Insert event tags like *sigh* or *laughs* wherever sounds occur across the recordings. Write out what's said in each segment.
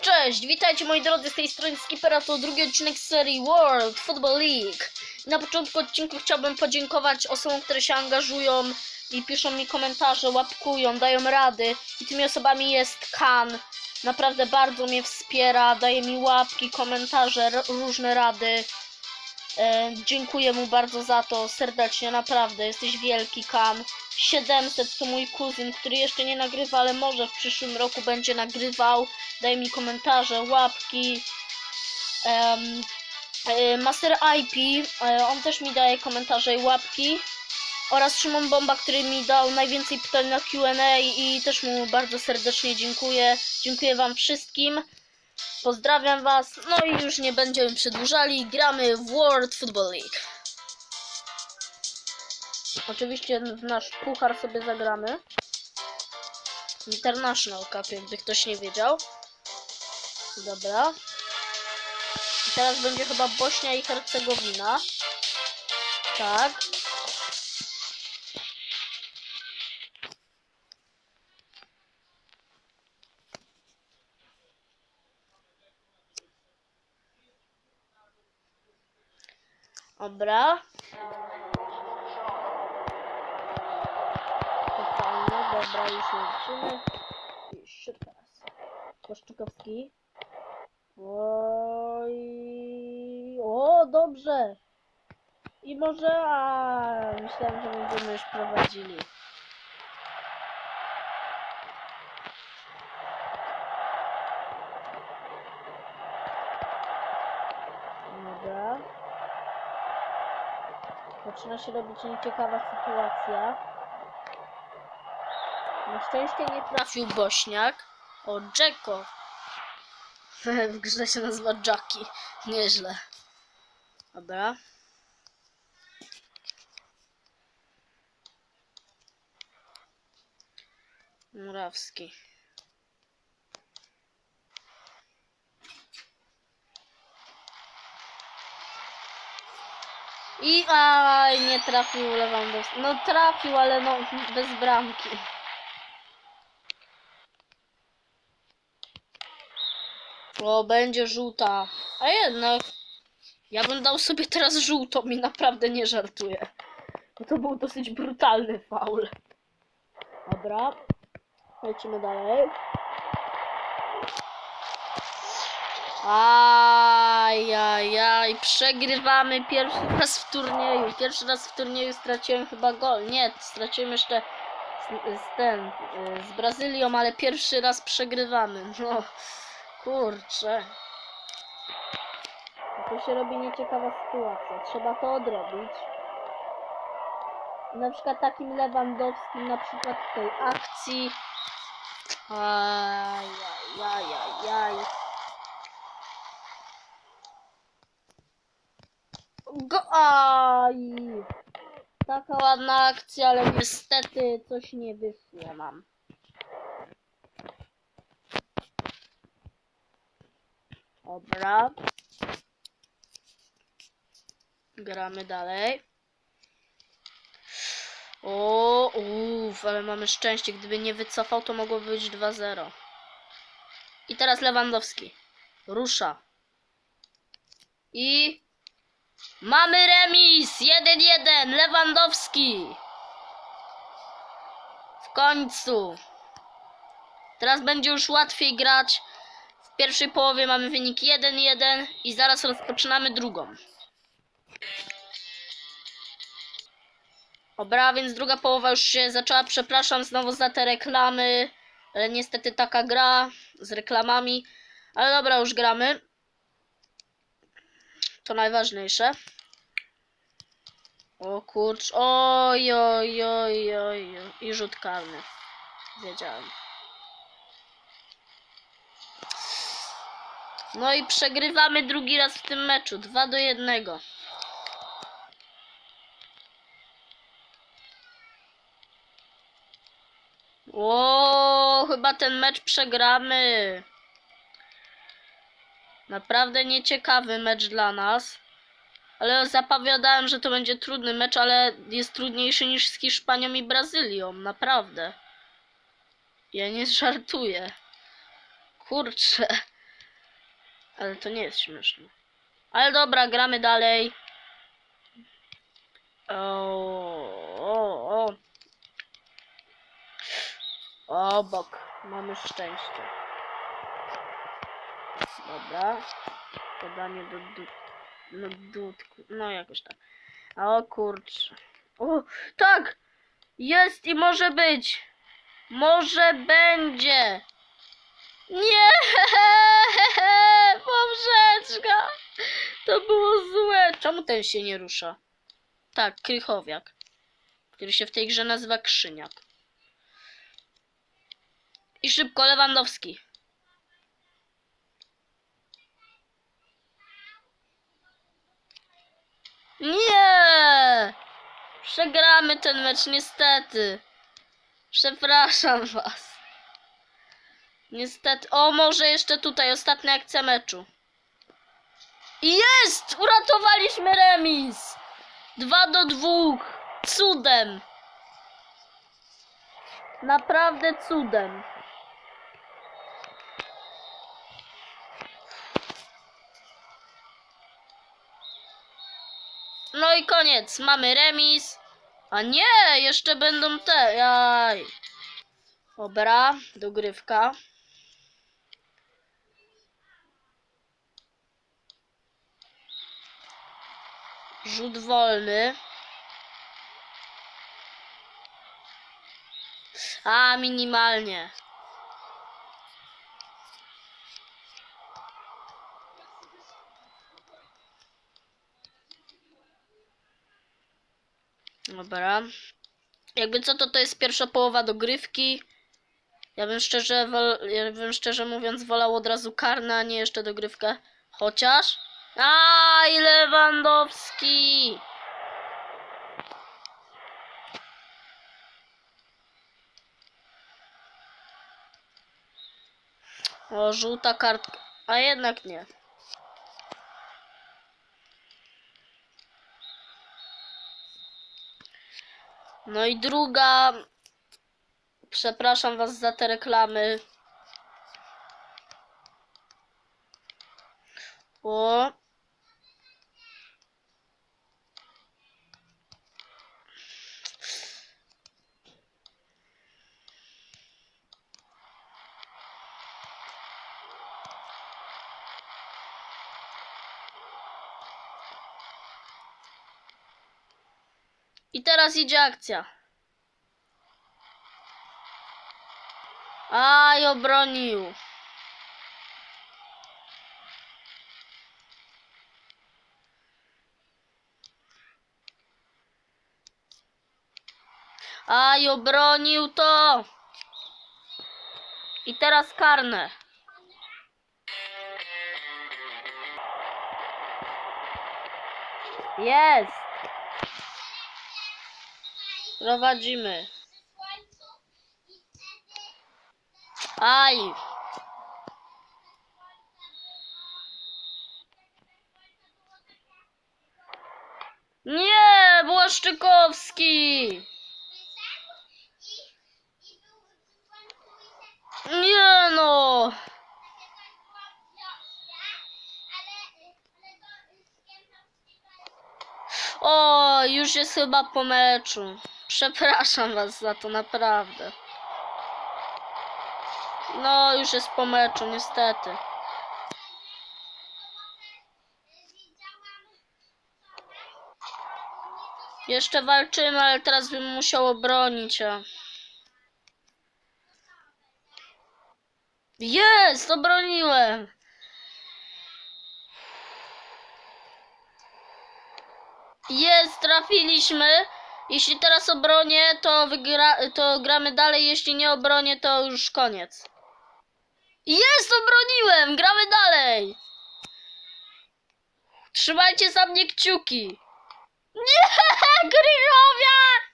Cześć, witajcie moi drodzy z tej strony Skipera, to drugi odcinek serii World Football League. Na początku odcinku chciałbym podziękować osobom, które się angażują i piszą mi komentarze, łapkują, dają rady. I tymi osobami jest Kan. Naprawdę bardzo mnie wspiera, daje mi łapki, komentarze, różne rady. E, dziękuję mu bardzo za to, serdecznie, naprawdę, jesteś wielki Kan. 700 to mój kuzyn, który jeszcze nie nagrywa, ale może w przyszłym roku będzie nagrywał. Daje mi komentarze, łapki. E, Master IP, e, on też mi daje komentarze i łapki. Oraz Szymon Bomba, który mi dał najwięcej pytań na Q&A i też mu bardzo serdecznie dziękuję. Dziękuję wam wszystkim. Pozdrawiam was. No i już nie będziemy przedłużali. Gramy w World Football League. Oczywiście w nasz puchar sobie zagramy. International Cup, jakby ktoś nie wiedział. Dobra. I teraz będzie chyba Bośnia i Hercegowina. Tak. Dobra. Dobra, już lecimy. Jeszcze teraz. Koszczykowski. Oj. O, dobrze. I może, a myślałem, że będziemy już prowadzili. Dobra. Zaczyna się robić nieciekawa sytuacja. Na szczęście nie trafił Bośniak. O, Jacko. W grze się nazywa Jackie. Nieźle. Dobra. Murawski. I aj, nie trafił Lewandowski. No trafił, ale no bez bramki. O, będzie żółta. A jednak. Ja bym dał sobie teraz żółtą i naprawdę nie żartuję. Bo to był dosyć brutalny faul. Dobra. Lecimy dalej. Ajajaj, przegrywamy pierwszy raz w turnieju. Pierwszy raz w turnieju straciłem chyba gol. Nie, straciłem jeszcze z, z ten, y, z Brazylią, ale pierwszy raz przegrywamy. No, kurczę. To się robi nieciekawa sytuacja. Trzeba to odrobić. Na przykład takim Lewandowskim, na przykład w tej akcji. Ajajajajaj. Go aj! Taka ładna akcja, ale niestety coś nie wyszło nam. Dobra. Gramy dalej. O, uff, ale mamy szczęście. Gdyby nie wycofał, to mogło być 2-0. I teraz Lewandowski. Rusza. I mamy remis. 1-1. Lewandowski. W końcu. Teraz będzie już łatwiej grać. Pierwszej połowie mamy wynik 1-1 i zaraz rozpoczynamy drugą. Dobra, więc druga połowa już się zaczęła. Przepraszam znowu za te reklamy. Ale niestety taka gra z reklamami. Ale dobra, już gramy. To najważniejsze. O kurcz. Oj, oj, oj, oj. oj. I rzut karny. Wiedziałem. No i przegrywamy drugi raz w tym meczu. 2 do 1. O, chyba ten mecz przegramy. Naprawdę nieciekawy mecz dla nas. Ale zapowiadałem, że to będzie trudny mecz, ale jest trudniejszy niż z Hiszpanią i Brazylią. Naprawdę. Ja nie żartuję. Kurczę. Ale to nie jest śmieszne. Ale dobra, gramy dalej. O, o, o. Obok. Mamy szczęście. Dobra. Podanie do du no, dudku. No jakoś tak. O kurczę. O, tak! Jest i może być. Może będzie. Nie! Poprzeczka! To było złe. Czemu ten się nie rusza? Tak, Krychowiak. Który się w tej grze nazywa Krzyniak. I szybko Lewandowski. Nie! Przegramy ten mecz niestety. Przepraszam was. Niestety. O, może jeszcze tutaj ostatnia akcja meczu. Jest! Uratowaliśmy remis! Dwa do dwóch. Cudem. Naprawdę cudem. No i koniec. Mamy remis. A nie, jeszcze będą te. Jaj. Dobra, dogrywka. Rzut wolny. A, minimalnie. Dobra. Jakby co, to to jest pierwsza połowa dogrywki. Ja bym szczerze, ja bym szczerze mówiąc wolał od razu karne, a nie jeszcze dogrywkę. Chociaż... Aj, Lewandowski! O, żółta kartka. A jednak nie. No i druga. Przepraszam was za te reklamy. I teraz idzie akcja. Aj, obronił. Aj, obronił to. I teraz karne. Jest. Prowadzimy. Aj. Nie, Błaszczykowski. Nie no. O, już jest chyba po meczu. Przepraszam was za to naprawdę. No, już jest po meczu, niestety. Jeszcze walczymy, ale teraz bym musiał obronić. Jest! Obroniłem! Jest! Trafiliśmy! Jeśli teraz obronię, to, wygra, to gramy dalej. Jeśli nie obronię, to już koniec. Jest! Obroniłem! Gramy dalej! Trzymajcie za mnie kciuki! Nie! *laughs* Krychowiak!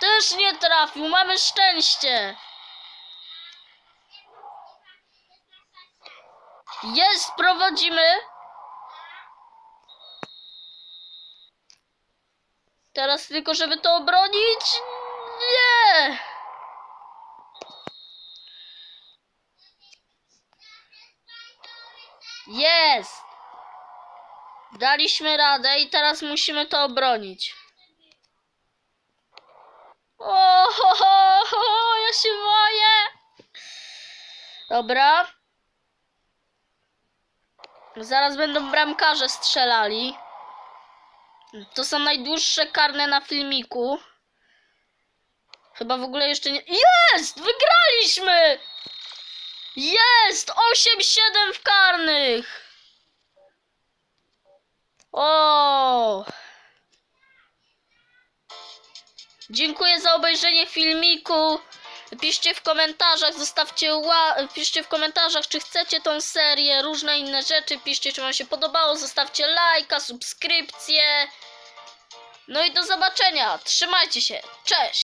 Też nie trafił, mamy szczęście! Jest, prowadzimy. Teraz tylko, żeby to obronić. Nie! Jest! Daliśmy radę i teraz musimy to obronić. O, ho, ho, ho, ja się boję! Dobra. Zaraz będą bramkarze strzelali. To są najdłuższe karne na filmiku. Chyba w ogóle jeszcze nie. Jest! Wygraliśmy! Jest! 8-7 w karnych! O! Dziękuję za obejrzenie filmiku. Piszcie w komentarzach, zostawcie ła... piszcie w komentarzach, czy chcecie tą serię, różne inne rzeczy. Piszcie, czy wam się podobało, zostawcie lajka, subskrypcję. No i do zobaczenia. Trzymajcie się. Cześć!